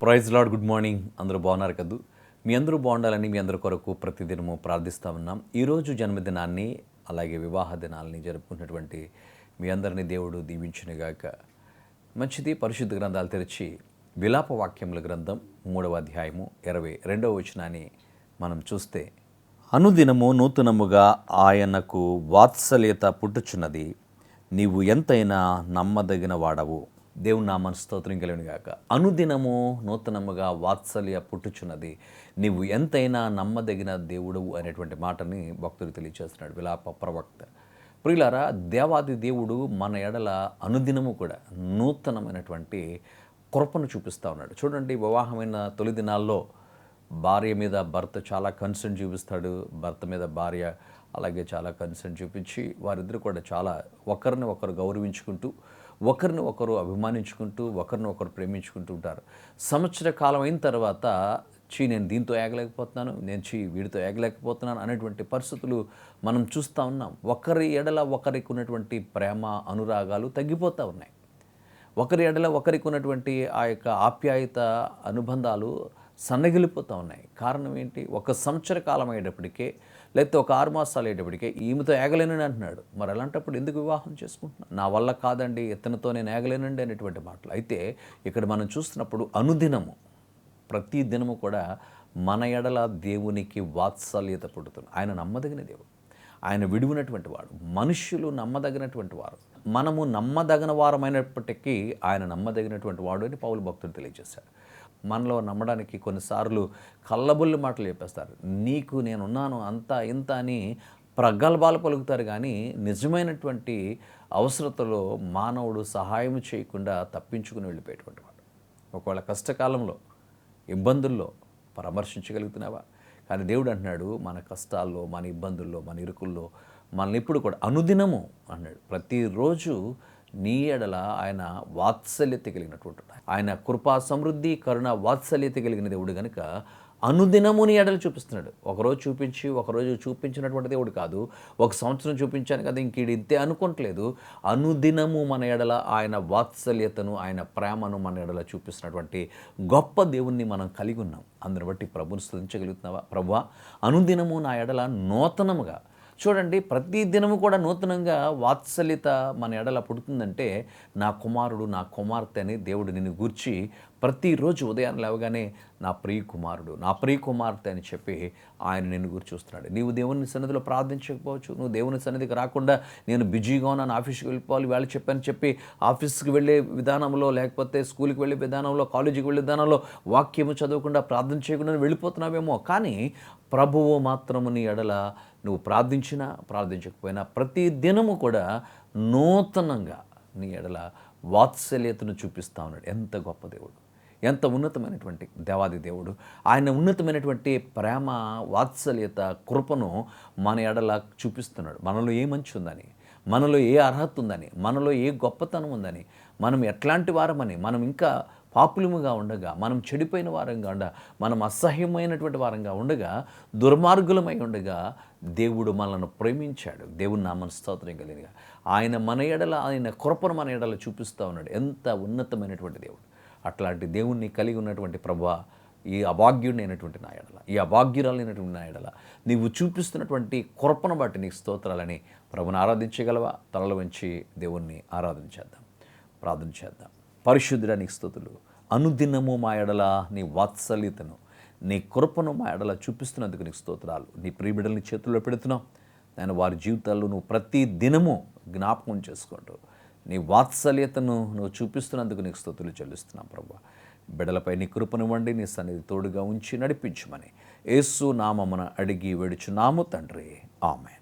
Praise lord good morning. అందరూ బాగున్నారు కదూ? మీ అందరూ బాగుండాలని మీ అందరి కొరకు ప్రతిదినము ప్రార్థిస్తూ ఉన్నాం. ఈరోజు జన్మదినాన్ని అలాగే వివాహ దినాలని జరుపుకున్నటువంటి మీ అందరినీ దేవుడు దీవించునుగాక మంచిది పరిశుద్ధ గ్రంథాలు తెరిచి విలాప వాక్యముల గ్రంథం మూడవ అధ్యాయము ఇరవై రెండవ వచనాన్ని మనం చూస్తే అనుదినము నూతనముగా ఆయనకు వాత్సల్యత పుట్టుచున్నది. నీవు ఎంతైనా నమ్మదగిన వాడవు. దేవుని నామన స్తోత్రం కలిగినగాక అనుదినము నూతనముగా వాత్సల్య పుట్టుచున్నది. నీవు ఎంతైనా నమ్మదగిన దేవుడు అనేటువంటి మాటని భక్తుడు తెలియజేస్తున్నాడు విలాప ప్రవక్త. ప్రియులారా దేవాది దేవుడు మన ఎడల అనుదినము కూడా నూతనమైనటువంటి కృపను చూపిస్తూ ఉన్నాడు. చూడండి వివాహమైన తొలి దినాల్లో భార్య మీద భర్త చాలా కన్సర్న్ చూపిస్తాడు. భర్త మీద భార్య అలాగే చాలా కన్సర్న్ చూపించి వారిద్దరు కూడా చాలా ఒకరిని ఒకరు గౌరవించుకుంటూ ఒకరిని ఒకరు అభిమానించుకుంటూ ఒకరిని ఒకరు ప్రేమించుకుంటూ ఉంటారు. సంవత్సర కాలం అయిన తర్వాత చీ నేను దీంతో ఏగలేకపోతున్నాను నేను చీ వీడితో ఏగలేకపోతున్నాను అనేటువంటి పరిస్థితులు మనం చూస్తూ ఉన్నాం. ఒకరి ఎడల ఒకరికి ఉన్నటువంటి ప్రేమ అనురాగాలు తగ్గిపోతూ ఉన్నాయి. ఒకరి ఎడల ఒకరికి ఉన్నటువంటి ఆ యొక్క ఆప్యాయత అనుబంధాలు సన్నగిలిపోతూ ఉన్నాయి. కారణం ఏంటి? ఒక సంవత్సర కాలం అయ్యేటప్పటికే లేకపోతే ఒక ఆరు మాసాలు అయ్యేటప్పటికే ఈమెతో ఏగలేనని అంటున్నాడు. మరి అలాంటప్పుడు ఎందుకు వివాహం చేసుకుంటున్నాను నా వల్ల కాదండి ఇతనితో నేను ఏగలేనండి అనేటువంటి మాటలు. అయితే ఇక్కడ మనం చూస్తున్నప్పుడు అనుదినము ప్రతి దినము కూడా మన ఎడల దేవునికి వాత్సల్యత పుడుతుంది. ఆయన నమ్మదగిన దేవుడు. ఆయన విడివినటువంటి వాడు. మనుష్యులు నమ్మదగినటువంటి వారు. మనము నమ్మదగిన వారమైనప్పటికీ ఆయన నమ్మదగినటువంటి వాడు అని పౌలు భక్తుడు తెలియజేశాడు మనలో నమ్మడానికి కొన్నిసార్లు కళ్ళబుల్లి మాటలు చెప్పేస్తారు. నీకు నేనున్నాను అంతా ఇంత అని ప్రగల్భాలు పలుకుతారు కానీ నిజమైనటువంటి అవసరతలో మానవుడు సహాయం చేయకుండా తప్పించుకుని వెళ్ళిపోయేటువంటి వాడు. ఒకవేళ కష్టకాలంలో ఇబ్బందుల్లో పరామర్శించగలుగుతున్నావా? కానీ దేవుడు అంటున్నాడు మన కష్టాల్లో మన ఇబ్బందుల్లో మన ఇరుకుల్లో మనల్ని ఇప్పుడు కూడా అనుదినము అన్నాడు ప్రతిరోజు నీ ఎడల ఆయన వాత్సల్యత కలిగినటువంటి ఆయన. కృపా సమృద్ధి కరుణ వాత్సల్యత కలిగిన దేవుడు కనుక అనుదినము నీ ఎడలు చూపిస్తున్నాడు. ఒకరోజు చూపించి ఒకరోజు చూపించినటువంటి దేవుడు కాదు. ఒక సంవత్సరం చూపించాను కదా ఇంక ఇంతే అనుకోవట్లేదు అనుదినము మన ఎడల ఆయన వాత్సల్యతను ఆయన ప్రేమను మన ఎడల చూపిస్తున్నటువంటి గొప్ప దేవుణ్ణి మనం కలిగి ఉన్నాం. అందుని బట్టి ప్రభుని స్థుతించగలుగుతున్నావా? ప్రభువా అనుదినము నా ఎడల నూతనముగా చూడండి ప్రతి దినము కూడా నూతనంగా వాత్సల్యత మన ఎడల పుడుతుందంటే నా కుమారుడు నా కుమార్తె అని దేవుడు నిన్ను గూర్చి ప్రతిరోజు ఉదయం లేవగానే నా ప్రియ కుమారుడు నా ప్రియ కుమార్తె అని చెప్పి ఆయన నిన్ను గురి చూస్తున్నాడు. నీవు దేవుని సన్నిధిలో ప్రార్థించకపోవచ్చు నువ్వు దేవుని సన్నిధికి రాకుండా నేను బిజీగా ఉన్నాను ఆఫీస్కి వెళ్ళిపోవాలి వాళ్ళు చెప్పని చెప్పి ఆఫీస్కి వెళ్ళే విధానంలో లేకపోతే స్కూల్కి వెళ్ళే విధానంలో కాలేజీకి వెళ్ళే విధానంలో వాక్యము చదవకుండా ప్రార్థన చేయకుండా వెళ్ళిపోతున్నావేమో. కానీ ప్రభువు మాత్రము నీ ఎడల నువ్వు ప్రార్థించినా ప్రార్థించకపోయినా ప్రతి దినము కూడా నూతనంగా నీ ఎడల వాత్సల్యతను చూపిస్తా ఉన్నాడు. ఎంత గొప్ప దేవుడు. ఎంత ఉన్నతమైనటువంటి దేవాది దేవుడు. ఆయన ఉన్నతమైనటువంటి ప్రేమ వాత్సల్యత కృపను మన ఎడల చూపిస్తున్నాడు. మనలో ఏ మంచి ఉందని మనలో ఏ అర్హత ఉందని మనలో ఏ గొప్పతనం ఉందని మనం ఎట్లాంటి వారమని మనం ఇంకా పాపులముగా ఉండగా మనం చెడిపోయిన వారంగా ఉండ మనం అసహ్యమైనటువంటి వారంగా ఉండగా దుర్మార్గులమై ఉండగా దేవుడు మనల్ని ప్రేమించాడు. దేవుని నామన స్తోత్రం కలిగిన ఆయన మన ఎడల ఆయన కృపను మన ఎడల చూపిస్తూ ఉన్నాడు. ఎంత ఉన్నతమైనటువంటి దేవుడు. అట్లాంటి దేవుణ్ణి కలిగి ఉన్నటువంటి ప్రభా ఈ అభాగ్యుడైనటువంటి నా ఎడల ఈ అభాగ్యురాలైనటువంటి నా ఎడల నీవు చూపిస్తున్నటువంటి కృపను బట్టి నీకు స్తోత్రాలని ప్రభుని ఆరాధించగలవా? తలలు వంచి దేవుణ్ణి ఆరాధన చేద్దాం. ప్రార్థన చేద్దాం. పరిశుద్ధుడ నీ స్థుతులు అనుదినము మా ఎడల నీ వాత్సల్యతను నీ కృపను మా ఎడల చూపిస్తున్నందుకు నీకు స్తోత్రాలు. నీ ప్రియబిడల్ని చేతుల్లో పెడుతున్నావు నేను వారి జీవితాల్లో నువ్వు ప్రతి దినము జ్ఞాపకం చేసుకుంటూ నీ వాత్సల్యతను నువ్వు చూపిస్తున్నందుకు నీకు స్థుతులు చెల్లిస్తున్నాం ప్రభు. బిడలపై నీ కృపనివ్వండి నీ సన్నిధి తోడుగా ఉంచి నడిపించమని యేసు నామమున అడిగి వేడుచున్నాము తండ్రి. ఆమె